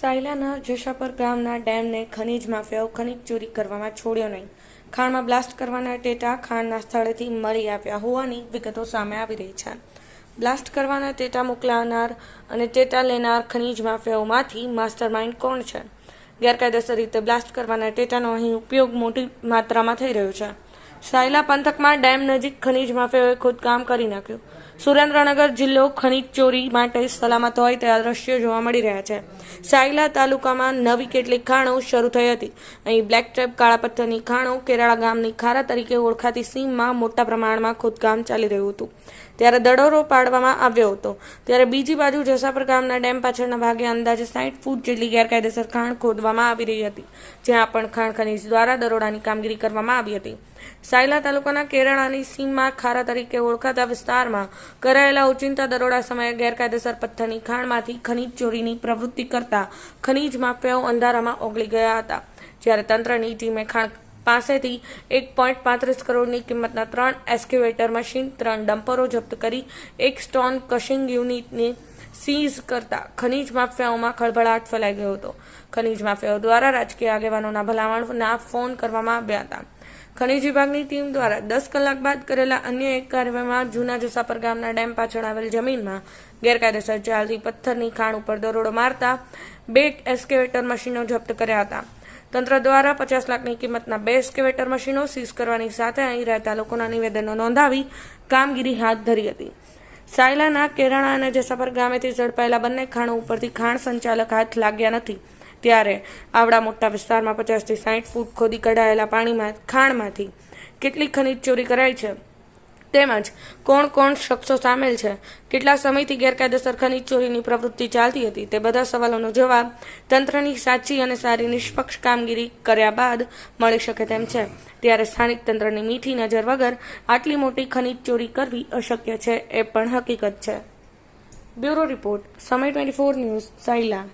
સાયલાના જશાપર ગામના ડેમને ખનીજ માફિયાઓ ખનીજ ચોરી કરવામાં છોડ્યો નહીં. ખાણમાં બ્લાસ્ટ કરવાના ટેટા ખાણના સ્થળેથી મળી આવ્યા હોવાની વિગતો સામે આવી રહી છે. બ્લાસ્ટ કરવાના ટેટા મોકલાનાર અને ટેટા લેનાર ખનીજ માફિયાઓમાંથી માસ્ટર માઇન્ડ કોણ છે? ગેરકાયદેસર રીતે બ્લાસ્ટ કરવાના ટેટાનો અહીં ઉપયોગ મોટી માત્રામાં થઈ રહ્યો છે. સાયલા પંથકમાં ડેમ નજીક ખનીજ માફિયાઓએ ખોદકામ કરી નાખ્યું. સુરેન્દ્રનગર જિલ્લો ખનીજ ચોરી માટે સલામત હોય તેવા દ્રશ્યો જોવા મળી રહ્યા છે. સાયલા તાલુકામાં નવી કેટલીક ખાણો શરૂ થઈ હતી. અહીં બ્લેક ટ્રેપ, કાળા પથ્થરની ખાણો કેરાળા ગામની ખારા તરીકે ઓળખાતી સીમમાં મોટા પ્રમાણમાં ખોદકામ ચાલી રહ્યું હતું. ત્યારે દડોરો પાડવામાં આવ્યો હતો. ત્યારે બીજી બાજુ જસાપર ગામના ડેમ પાછળના ભાગે અંદાજે સાઠ ફૂટ જેટલી ગેરકાયદેસર ખાણ ખોદવામાં આવી રહી હતી, જ્યાં પણ ખાણ ખનીજ દ્વારા દરોડાની કામગીરી કરવામાં આવી હતી. સાયલા તાલુકાના કેરાળાની સીમમાં ખારા તરીકે ઓળખાતા વિસ્તારમાં કરાયેલા ઓચિંતા દરોડા સમયે ગેરકાયદેસર પથ્થરની ખાણમાંથી ખનીજ ચોરીની પ્રવૃત્તિ કરતા ખનીજ માફિયાઓ અંધારામાં ઓગળી ગયા હતા. જ્યારે તંત્રની ટીમે ખાણ પાસેથી એક પોઈન્ટ પાંત્રીસ કરોડની કિંમતના ત્રણ એસ્ક્યુવેટર મશીન, ત્રણ ડમ્પરો જપ્ત કરી, એક સ્ટોન કશિંગ યુનિટને સીઝ કરતા ખનીજ માફિયાઓમાં ખળભળાટ ફેલાઈ ગયો હતો. ખનીજ માફિયાઓ દ્વારા રાજકીય આગેવાનોના ભલામણના ફોન કરવામાં આવ્યા હતા. ખનીજ વિભાગની ટીમ દ્વારા દસ કલાક બાદ કરેલા અન્ય એક કાર્યવાહીમાં જૂના જુસાપર ગામના ડેમ પાછળ આવેલ જમીનમાં ગેરકાયદેસર ચાલતી પથ્થરની ખાણ ઉપર દરોડો મારતા બે એસ્કેવેટર મશીનો જપ્ત કર્યા હતા. તંત્ર દ્વારા પચાસ લાખની કિંમતના બે એસ્કેવેટર મશીનો સીઝ કરવાની સાથે અહીં રહેતા લોકોના નિવેદનો નોંધાવી કામગીરી હાથ ધરી હતી. સાયલાના કેરાણા અને જસાપર ગામેથી ઝડપાયેલા બંને ખાણો ઉપરથી ખાણ સંચાલક હાથ લાગ્યા નથી. ત્યારે આવડા મોટા વિસ્તારમાં પચાસથી સાઠ ફૂટ ખોદી કઢાયેલા પાણીમાં ખાણમાંથી કેટલી ખનીજ ચોરી કરાઈ છે? તેમજ કોણ કોણ શખ્સો સામેલ છે, કેટલા સમયથી ગેરકાયદેસર ખનીજ ચોરીની પ્રવૃત્તિ ચાલતી હતી, તે બધા સવાલોનો જવાબ તંત્રની સાચી અને સારી નિષ્પક્ષ કામગીરી કર્યા બાદ મળી શકે તેમ છે. ત્યારે સ્થાનિક તંત્રની મીઠી નજર વગર આટલી મોટી ખનીજ ચોરી કરવી અશક્ય છે, એ પણ હકીકત છે. Bureau report, Samay twenty four news, Sayla.